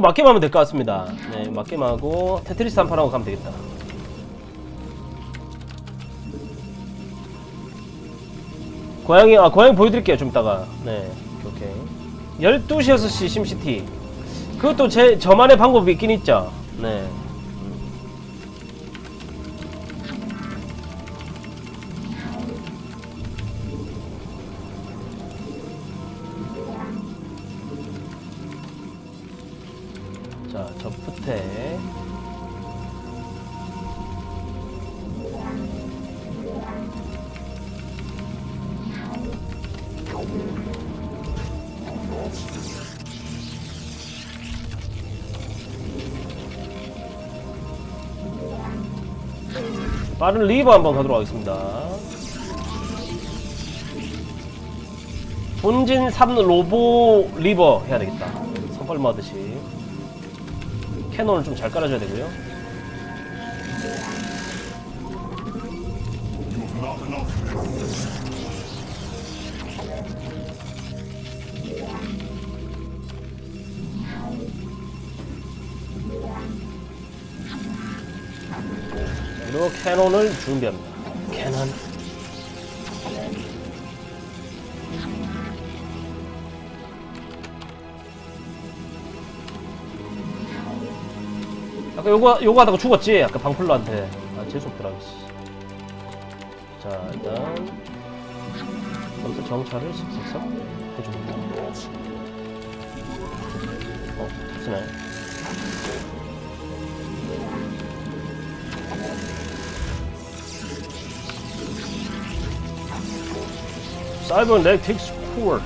맞게만 하면 될 것 같습니다. 네, 맞게만 하고 테트리스 한 판 하고 가면 되겠다. 고양이 아 고양이 보여드릴게요 좀 이따가. 네. 오케이. 12시 6시 심시티. 그것도 제 저만의 방법이 있긴 있죠. 네. 자, 저프테. 빠른 리버 한번 가도록 하겠습니다. 본진 3 로보 리버 해야 되겠다. 선발마 하듯이. 캐논을 좀 잘 깔아줘야 되고요. 그리고 캐논을 준비합니다. 캐논. 아까 요거 요거 하다가 죽었지? 아까 방풀러한테. 아 재수 없더라. 씨. 자 일단 여기서 정찰을 슥슥슥 해줍니다. 어, 쓰네. 사이버넥틱스 쿨.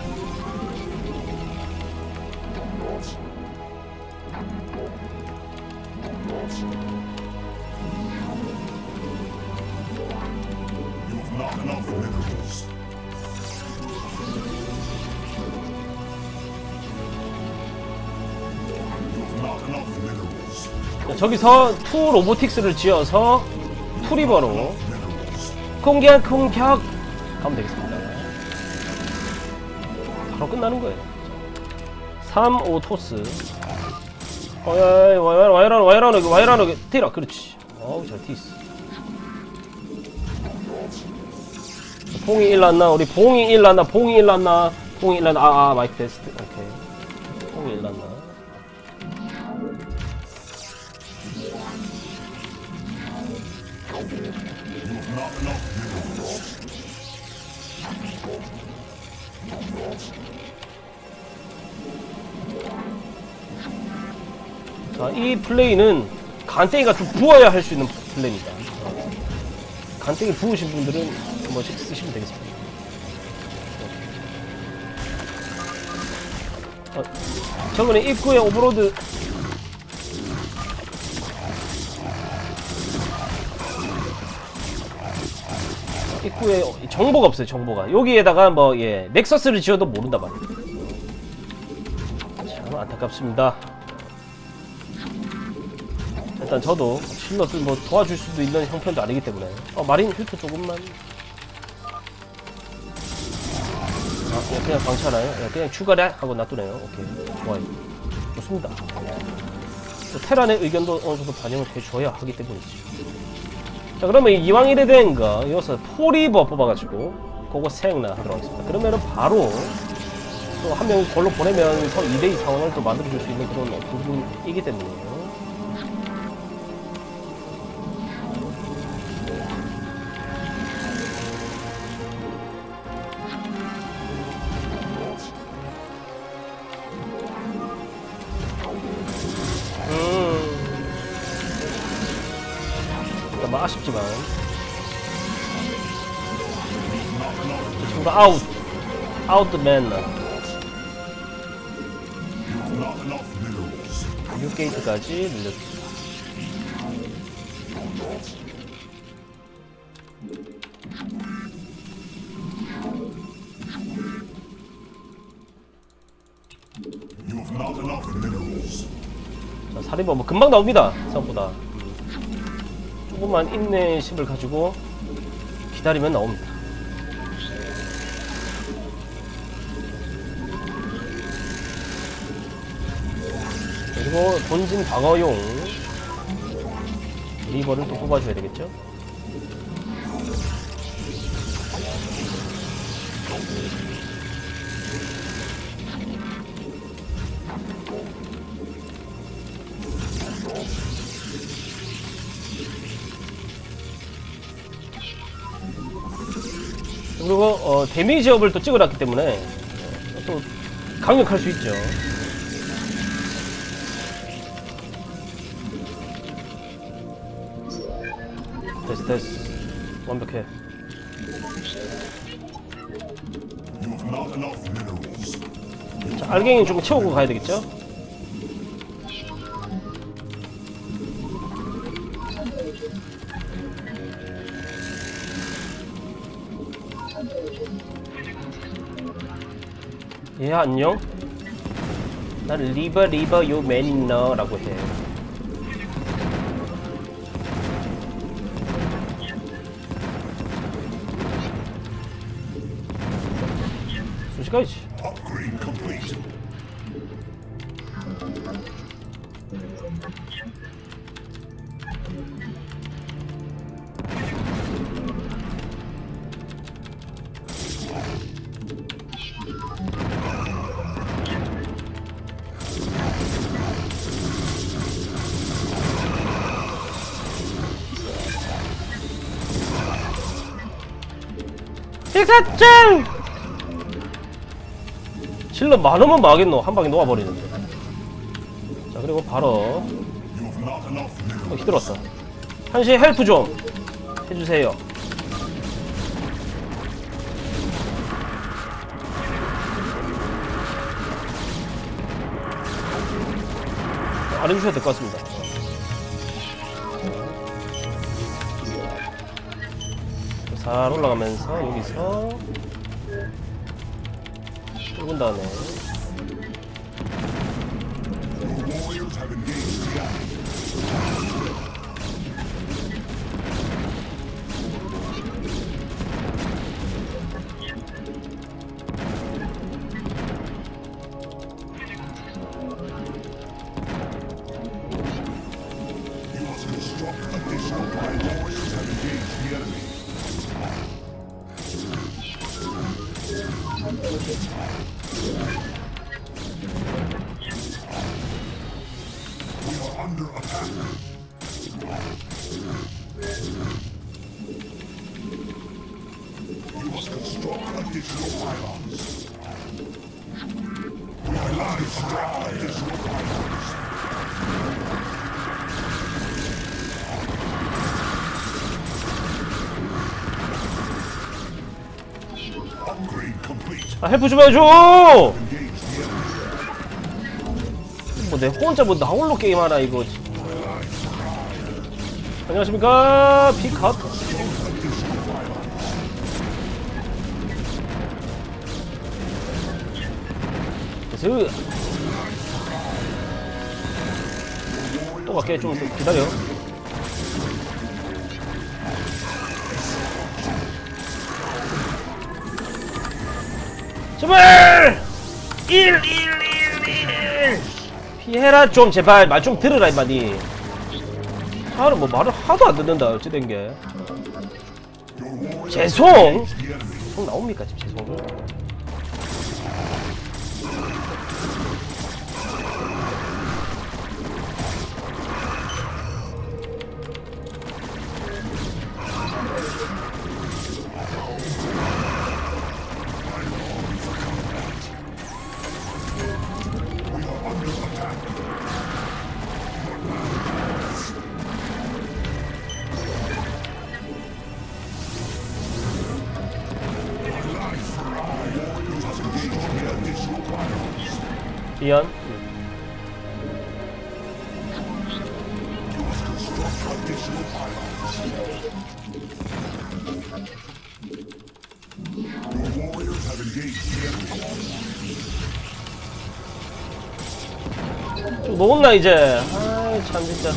저기서 투 로보틱스를 지어서 투리버로. 공격 공격 가면 되겠습니다. 바로 끝나는 거예요. 3, 5 토스. 어이, 와이라, 와이라, 와이라, 와이라, 와이라, 티라, 그렇지. 어우, 잘 티스. 봉이 일났나? 우리 봉이 일났나? 봉이 일났나? 봉이 일났나? 아, 아, 마이크 테스트. 오케이. 봉이 일났나? 자, 이 플레이는 간땡이가 좀 부어야 할 수 있는 플레이입니다. 어. 간땡이 부으신 분들은 한 번씩 쓰시면 되겠습니다. 어, 저번에 입구에 오버로드 입구에 정보가 없어요 정보가 여기에다가 뭐 예 넥서스를 지어도 모른다 말이에요 참 안타깝습니다 일단 저도 실럿을 뭐 도와줄 수도 있는 형편도 아니기 때문에. 어 마린 힐트 조금만. 아 그냥, 그냥 방치하나요? 예, 그냥 추가래 하고 놔두네요. 오케이. 좋아요. 좋습니다. 또 테란의 의견도 어느 정도 반영을 해줘야 하기 때문이죠. 자 그러면 이왕 이래 된거 이어서 포리버 뽑아가지고 그거 생나 하도록 하겠습니다. 그러면은 바로 또 한명 골로 보내면서 2대2 상황을 또 만들어줄 수 있는 그런 부분이기 때문에요 뭐 아쉽지만 이 친구가 아웃 아웃 맨 You've not enough minerals. 6게이트까지 늘려줍니다 You've not enough minerals. 자, 살인범 뭐 금방 나옵니다 생각보다 음. 조금만 인내심을 가지고 기다리면 나옵니다 그리고 본진 방어용 리버를 또 뽑아줘야 되겠죠? 그리고 어, 데미지 업을 또 찍어놨기 때문에 어, 또 강력할 수 있죠. 됐어 됐어 완벽해. 자 알갱이 좀 채우고 가야 되겠죠? 예 안녕? 난 리버 리버 요 매니너라고 해. 순식간이지 피카츄! 실러 많으면 뭐하겠노? 한 방에 녹아버리는데. 자, 그리고 바로. 어, 힘들었다. 한시 헬프 좀 해주세요. 안 해주셔도 될 것 같습니다. 살 올라가면서 여기서 뚫은 다음에 under attack. You must construct additional. We are under attack. Additional pylons. Upgrade complete. 아 헬프 좀 해줘! Enemy. 뭐내 혼자 뭐 나 홀로 게임하나 이거. 안녕하십니까? 피컷 그래서 또 갈게. 좀 기다려. 제발! 1 1 1 1 피해라. 좀 제발 말 좀 들으라 이마니 하는 뭐 말을 하도 안 듣는다 어찌 된게. Your warriors 죄송. 죄송 나옵니까 지금 죄송을 좀 녹았나 이제? 아이 참 진짜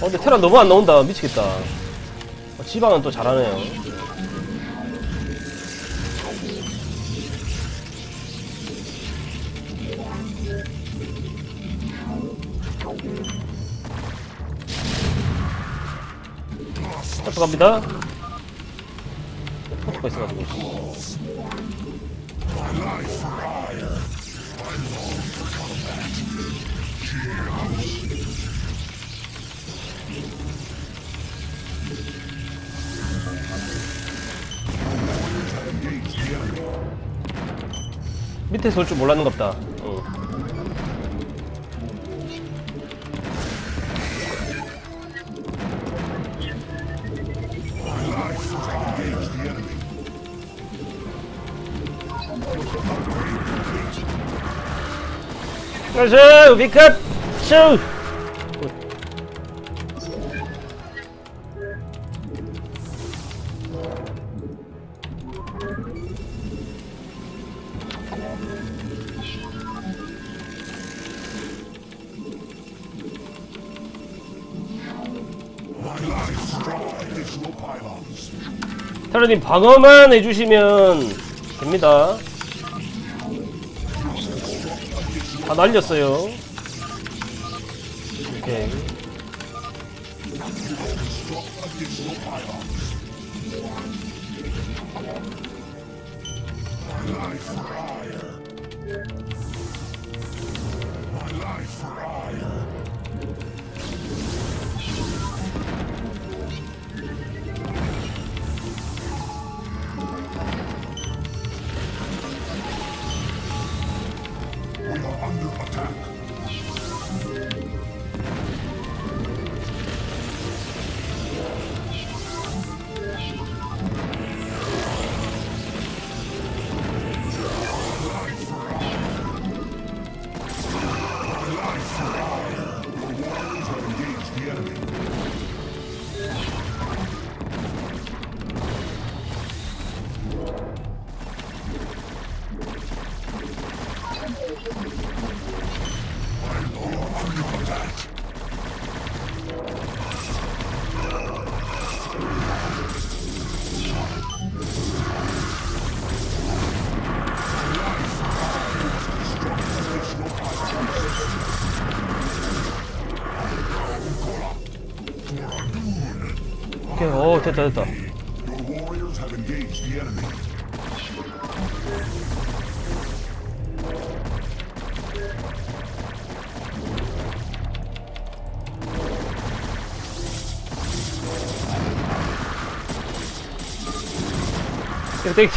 어 근데 테란 너무 안 나온다 미치겠다 아, 지방은 또 잘하네요. 포토 갑니다. 포토가 있어가지고. 밑에서 올 줄 몰랐는 겁다. 어. 가자, 위컷! 슈! 타로님 방어만 해주시면 됩니다. 다 날렸어요. 오케이. My life for 됐다, 됐다. 됐다,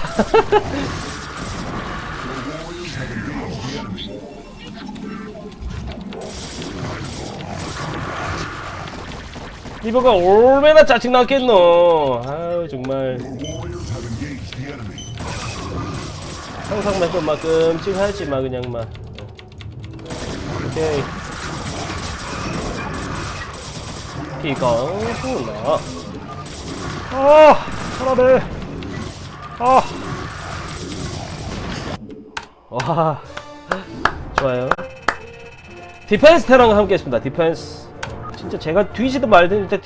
리버가 얼마나 짜증났겠노. 아유, 정말. 상상만 해도 막 끔찍하지, 막 그냥 막. 오케이. 비가 승나. 아, 사라베. 아. 와. 좋아요. 디펜스 테랑 함께 했습니다. 디펜스. 진짜 제가 뒤지도 말든 일단 디-